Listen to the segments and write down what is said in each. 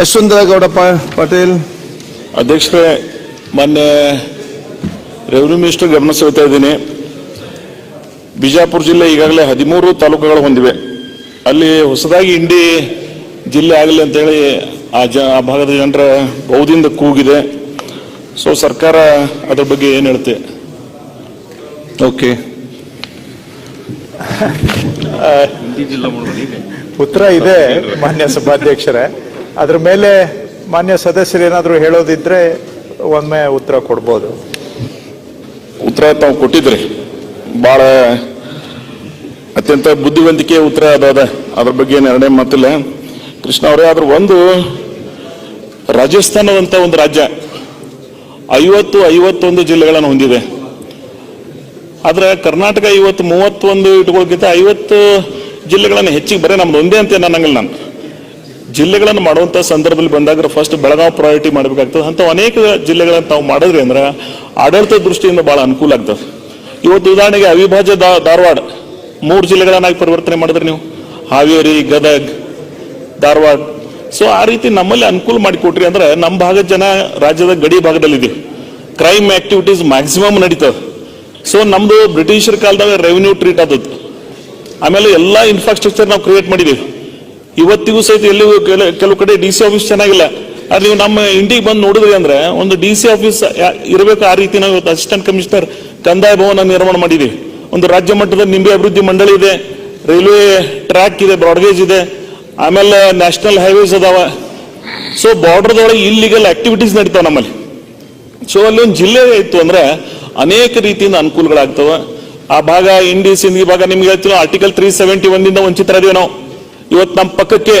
ಯಶವಂತಗೌಡ ಪಾ- ಪಾಟೀಲ್. ಅಧ್ಯಕ್ಷರೇ ಮೊನ್ನೆ ರೆವಿನ್ಯೂ ಮಿನಿಸ್ಟರ್ ಗಮನ ಸೆಳೆತಾ ಇದ್ದೀನಿ. ಬಿಜಾಪುರ ಜಿಲ್ಲೆ ಈಗಾಗಲೇ ಹದಿಮೂರು ತಾಲೂಕುಗಳು ಹೊಂದಿವೆ. ಅಲ್ಲಿ ಹೊಸದಾಗಿ ಇಂಡಿ ಜಿಲ್ಲೆ ಆಗಲಿ ಅಂತೇಳಿ ಆ ಜ ಆ ಭಾಗದ ಜನರ ಬೌದಿಂದ ಕೂಗಿದೆ. ಸೊ ಸರ್ಕಾರ ಅದ್ರ ಬಗ್ಗೆ ಏನು ಹೇಳುತ್ತೆ ಓಕೆ. ಉತ್ತರ ಇದೆ ಮಾನ್ಯ ಸಭಾಧ್ಯಕ್ಷರೇ. ಅದ್ರ ಮೇಲೆ ಮಾನ್ಯ ಸದಸ್ಯರು ಏನಾದರೂ ಹೇಳೋದಿದ್ರೆ ಒಮ್ಮೆ ಉತ್ತರ ಕೊಡ್ಬೋದು. ಉತ್ತರ ತಾವು ಕೊಟ್ಟಿದ್ರಿ. ಭಾಳ ಅತ್ಯಂತ ಬುದ್ಧಿವಂತಿಕೆ ಉತ್ತರ ಅದಾದ ಅದ್ರ ಬಗ್ಗೆ ಎರಡನೇ ಮಾತಿಲ್ಲ. ಕೃಷ್ಣ ಅವರೇ, ಆದ್ರೆ ಒಂದು ರಾಜಸ್ಥಾನದಂತ ಒಂದು ರಾಜ್ಯ ಐವತ್ತು ಐವತ್ತೊಂದು ಜಿಲ್ಲೆಗಳನ್ನು ಹೊಂದಿದೆ. ಆದ್ರೆ ಕರ್ನಾಟಕ ಇವತ್ತು ಮೂವತ್ತೊಂದು ಇಟ್ಕೊಳ್ಳೋಕ್ಕಿಂತ ಐವತ್ತು ಜಿಲ್ಲೆಗಳನ್ನು ಹೆಚ್ಚಿಗೆ ಬರೀ ನಮ್ದು ಒಂದೇ ಅಂತ ಅನ್ನಂಗಿಲ್ಲ ನಾನು. ಜಿಲ್ಲೆಗಳನ್ನು ಮಾಡುವಂಥ ಸಂದರ್ಭದಲ್ಲಿ ಬಂದಾಗ ಫಸ್ಟ್ ಬೆಳಗಾವಿ ಪ್ರಯಾರಿಟಿ ಮಾಡಬೇಕಾಗ್ತದೆ. ಅಂತ ಅನೇಕ ಜಿಲ್ಲೆಗಳನ್ನು ತಾವು ಮಾಡಿದ್ರಿ ಅಂದ್ರೆ ಆಡಳಿತ ದೃಷ್ಟಿಯಿಂದ ಬಹಳ ಅನುಕೂಲ ಆಗ್ತದೆ. ಇವತ್ತು ಉದಾಹರಣೆಗೆ ಅವಿಭಾಜ್ಯ ಧಾರವಾಡ, ಮೂರು ಜಿಲ್ಲೆಗಳನ್ನಾಗಿ ಪರಿವರ್ತನೆ ಮಾಡಿದ್ರಿ ನೀವು. ಹಾವೇರಿ, ಗದಗ್, ಧಾರವಾಡ. ಸೊ ಆ ರೀತಿ ನಮ್ಮಲ್ಲಿ ಅನುಕೂಲ ಮಾಡಿಕೊಟ್ರಿ ಅಂದ್ರೆ ನಮ್ಮ ಭಾಗದ ಜನ ರಾಜ್ಯದ ಗಡಿ ಭಾಗದಲ್ಲಿದ್ದೀವಿ ಕ್ರೈಮ್ ಆಕ್ಟಿವಿಟೀಸ್ ಮ್ಯಾಕ್ಸಿಮಮ್ ನಡೀತದೆ. ಸೊ ನಮ್ದು ಬ್ರಿಟಿಷರ ಕಾಲದಾಗ ರೆವಿನ್ಯೂ ಟ್ರೀಟ್ ಆದದ್ದು. ಆಮೇಲೆ ಎಲ್ಲ ಇನ್ಫ್ರಾಸ್ಟ್ರಕ್ಚರ್ ನಾವು ಕ್ರಿಯೇಟ್ ಮಾಡಿದ್ದೀವಿ ಇವತ್ತಿಗೂ ಸಹಿತ ಎಲ್ಲಿ ಕೆಲ- ಕೆಲವು ಕಡೆ ಡಿ ಸಿ ಆಫೀಸ್ ಚೆನ್ನಾಗಿಲ್ಲ. ಆದ್ರೆ ನೀವು ನಮ್ಮ ಇಂಡಿಗೆ ಬಂದು ನೋಡಿದ್ರಿ ಅಂದ್ರೆ ಒಂದು ಡಿ ಸಿ ಆಫೀಸ್ ಇರಬೇಕು ಆ ರೀತಿ ನಾವು ಇವತ್ತು ಅಸಿಸ್ಟೆಂಟ್ ಕಮಿಷನರ್ ಕಂದಾಯ ಭವನ ನಿರ್ಮಾಣ ಮಾಡಿದ್ದೀವಿ ಒಂದು ರಾಜ್ಯ ಮಟ್ಟದ ನಿಂಬೆ ಅಭಿವೃದ್ಧಿ ಮಂಡಳಿ ಇದೆ. ರೈಲ್ವೆ ಟ್ರ್ಯಾಕ್ ಇದೆ, ಬ್ರಾಡ್ಗೇಜ್ ಇದೆ. ಆಮೇಲೆ ನ್ಯಾಷನಲ್ ಹೈವೇಸ್ ಅದಾವ. ಸೊ ಬಾರ್ಡರ್ದೊಳಗೆ ಇಲ್ಲಿಗಲ್ ಆಕ್ಟಿವಿಟೀಸ್ ನಡೀತಾವ ನಮ್ಮಲ್ಲಿ. ಸೊ ಅಲ್ಲಿ ಒಂದು ಜಿಲ್ಲೆ ಇತ್ತು ಅಂದ್ರೆ ಅನೇಕ ರೀತಿಯಿಂದ ಅನುಕೂಲಗಳಾಗ್ತವೆ. ಆ ಭಾಗ ಇಂಡಿ ಈ ಭಾಗ ನಿಮ್ಗೆ ಹೇಳ್ತೀವಿ ಆರ್ಟಿಕಲ್ ತ್ರೀ ಸೆವೆಂಟಿ ಒಂದಿಂದ ವಂಚಿತರಾದೀವಿ ನಾವು. ಇವತ್ತು ನಮ್ಮ ಪಕ್ಕಕ್ಕೆ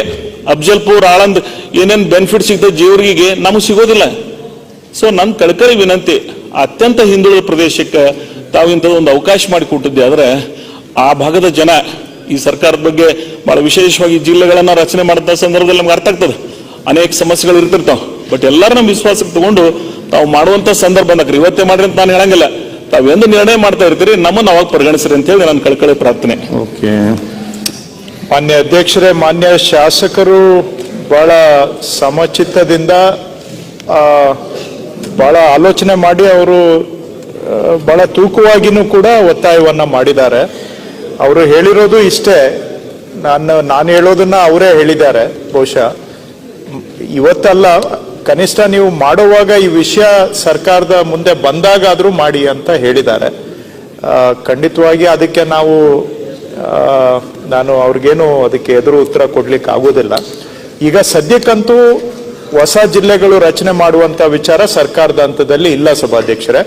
ಅಫ್ಜಲ್ಪುರ್ ಆಳಂದ್ ಏನೇನು ಬೆನಿಫಿಟ್ ಸಿಗ್ತದೆ ಜೀವರಿಗೆ ನಮಗೆ ಸಿಗೋದಿಲ್ಲ. ಸೊ ನನ್ನ ಕಳ್ಕರಿ ವಿನಂತಿ, ಅತ್ಯಂತ ಹಿಂದುಳಿದ ಪ್ರದೇಶಕ್ಕೆ ತಾವು ಇಂಥದ್ದೊಂದು ಅವಕಾಶ ಮಾಡಿಕೊಟ್ಟಿದ್ದೆ ಆದರೆ ಆ ಭಾಗದ ಜನ ಈ ಸರ್ಕಾರದ ಬಗ್ಗೆ ಬಹಳ ವಿಶೇಷವಾಗಿ ಜಿಲ್ಲೆಗಳನ್ನು ರಚನೆ ಮಾಡಿದ ಸಂದರ್ಭದಲ್ಲಿ ನಮ್ಗೆ ಅರ್ಥ ಆಗ್ತದೆ. ಅನೇಕ ಸಮಸ್ಯೆಗಳು ಇರ್ತಿರ್ತಾವ. ಬಟ್ ಎಲ್ಲರೂ ನಮ್ಮ ವಿಶ್ವಾಸಕ್ಕೆ ತಗೊಂಡು ತಾವು ಮಾಡುವಂತ ಸಂದರ್ಭ ಬಂದಕ್ರಿ ಇವತ್ತೇ ಮಾಡ್ರಿ ಅಂತ ನಾನು ಹೇಳಂಗಿಲ್ಲ. ತಾವು ಎಂದು ನಿರ್ಣಯ ಮಾಡ್ತಾ ಇರ್ತೀರಿ, ನಮ್ಮನ್ನು ಅವಾಗ ಪರಿಗಣಿಸ್ರಿ ಅಂತ ಹೇಳಿ ನಾನು ಕಳ್ಕಳಿ ಪ್ರಾರ್ಥನೆ. ಓಕೆ ಮಾನ್ಯ ಅಧ್ಯಕ್ಷರೇ, ಮಾನ್ಯ ಶಾಸಕರು ಬಹಳ ಸಮಚಿತ್ತದಿಂದ ಬಹಳ ಆಲೋಚನೆ ಮಾಡಿ ಅವರು ಬಹಳ ತೂಕವಾಗಿನೂ ಕೂಡ ಒತ್ತಾಯವನ್ನು ಮಾಡಿದ್ದಾರೆ. ಅವರು ಹೇಳಿರೋದು ಇಷ್ಟೇ. ನಾನು ನಾನು ಹೇಳೋದನ್ನ ಅವರೇ ಹೇಳಿದ್ದಾರೆ. ಬಹುಶಃ, ಇವತ್ತಲ್ಲ, ಕನಿಷ್ಠ ನೀವು ಮಾಡುವಾಗ ಈ ವಿಷಯ ಸರ್ಕಾರದ ಮುಂದೆ ಬಂದಾಗಾದರೂ ಮಾಡಿ ಅಂತ ಹೇಳಿದ್ದಾರೆ. ಖಂಡಿತವಾಗಿ ಅದಕ್ಕೆ ನಾವು ನಾನು ಅವ್ರಿಗೇನು ಅದಕ್ಕೆ ಎದುರು ಉತ್ತರ ಕೊಡ್ಲಿಕ್ಕೆ ಆಗೋದಿಲ್ಲ. ಈಗ ಸದ್ಯಕ್ಕಂತೂ ಹೊಸ ಜಿಲ್ಲೆಗಳು ರಚನೆ ಮಾಡುವಂತ ವಿಚಾರ ಸರ್ಕಾರದ ಹಂತದಲ್ಲಿ ಇಲ್ಲ ಸಭಾಧ್ಯಕ್ಷರೇ.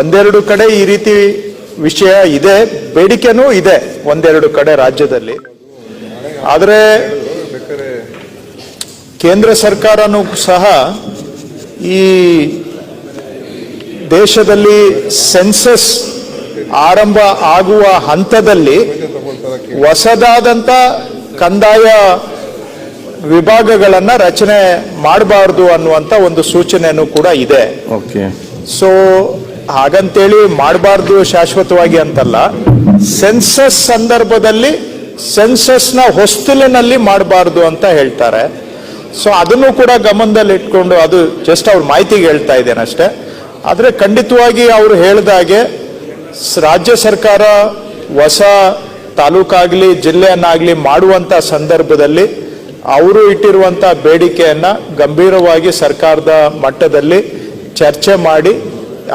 ಒಂದೆರಡು ಕಡೆ ಈ ರೀತಿ ವಿಷಯ ಇದೆ, ಬೇಡಿಕೆನೂ ಇದೆ ಒಂದೆರಡು ಕಡೆ ರಾಜ್ಯದಲ್ಲಿ. ಆದರೆ ಕೇಂದ್ರ ಸರ್ಕಾರನೂ ಸಹ ಈ ದೇಶದಲ್ಲಿ ಸೆನ್ಸಸ್ ಆರಂಭ ಆಗುವ ಹಂತದಲ್ಲಿ ಹೊಸದಾದಂತ ಕಂದಾಯ ವಿಭಾಗಗಳನ್ನ ರಚನೆ ಮಾಡಬಾರದು ಅನ್ನುವಂತ ಒಂದು ಸೂಚನೆಯನ್ನು ಕೂಡ ಇದೆ. ಓಕೆ ಸೊ ಹಾಗಂತೇಳಿ ಮಾಡಬಾರ್ದು ಶಾಶ್ವತವಾಗಿ ಅಂತಲ್ಲ ಸೆನ್ಸಸ್ ಸಂದರ್ಭದಲ್ಲಿ ಸೆನ್ಸಸ್ನ ಹೊಸ್ತಿಲಿನಲ್ಲಿ ಮಾಡಬಾರ್ದು ಅಂತ ಹೇಳ್ತಾರೆ. ಸೊ ಅದನ್ನು ಕೂಡ ಗಮನದಲ್ಲಿ ಇಟ್ಕೊಂಡು ಅದು ಜಸ್ಟ್ ಅವ್ರ ಮಾಹಿತಿಗೆ ಹೇಳ್ತಾ ಇದ್ದೇನೆ ಅಷ್ಟೇ ಆದರೆ ಖಂಡಿತವಾಗಿ ಅವರು ಹೇಳಿದಾಗೆ ರಾಜ್ಯ ಸರ್ಕಾರ ಹೊಸ ತಾಲೂಕಾಗಲಿ, ಜಿಲ್ಲೆಯನ್ನಾಗಲಿ ಮಾಡುವಂಥ ಸಂದರ್ಭದಲ್ಲಿ ಅವರು ಇಟ್ಟಿರುವಂಥ ಬೇಡಿಕೆಯನ್ನು ಗಂಭೀರವಾಗಿ ಸರ್ಕಾರದ ಮಟ್ಟದಲ್ಲಿ ಚರ್ಚೆ ಮಾಡಿ,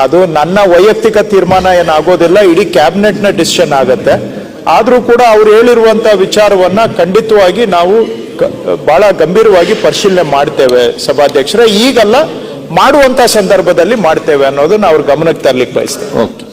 ಅದು ನನ್ನ ವೈಯಕ್ತಿಕ ತೀರ್ಮಾನ ಏನಾಗೋದಿಲ್ಲ, ಇಡೀ ಕ್ಯಾಬಿನೆಟ್ನ ಡಿಸಿಷನ್ ಆಗುತ್ತೆ. ಆದರೂ ಕೂಡ ಅವ್ರು ಹೇಳಿರುವಂಥ ವಿಚಾರವನ್ನು ಖಂಡಿತವಾಗಿ ನಾವು ಬಹಳ ಗಂಭೀರವಾಗಿ ಪರಿಶೀಲನೆ ಮಾಡ್ತೇವೆ ಸಭಾಧ್ಯಕ್ಷರೇ. ಈಗಲ್ಲ ಮಾಡುವಂಥ ಸಂದರ್ಭದಲ್ಲಿ ಮಾಡ್ತೇವೆ ಅನ್ನೋದನ್ನ ಅವ್ರ ಗಮನಕ್ಕೆ ತರಲಿಕ್ಕೆ ಬಯಸ್ತೇವೆ. ಓಕೆ.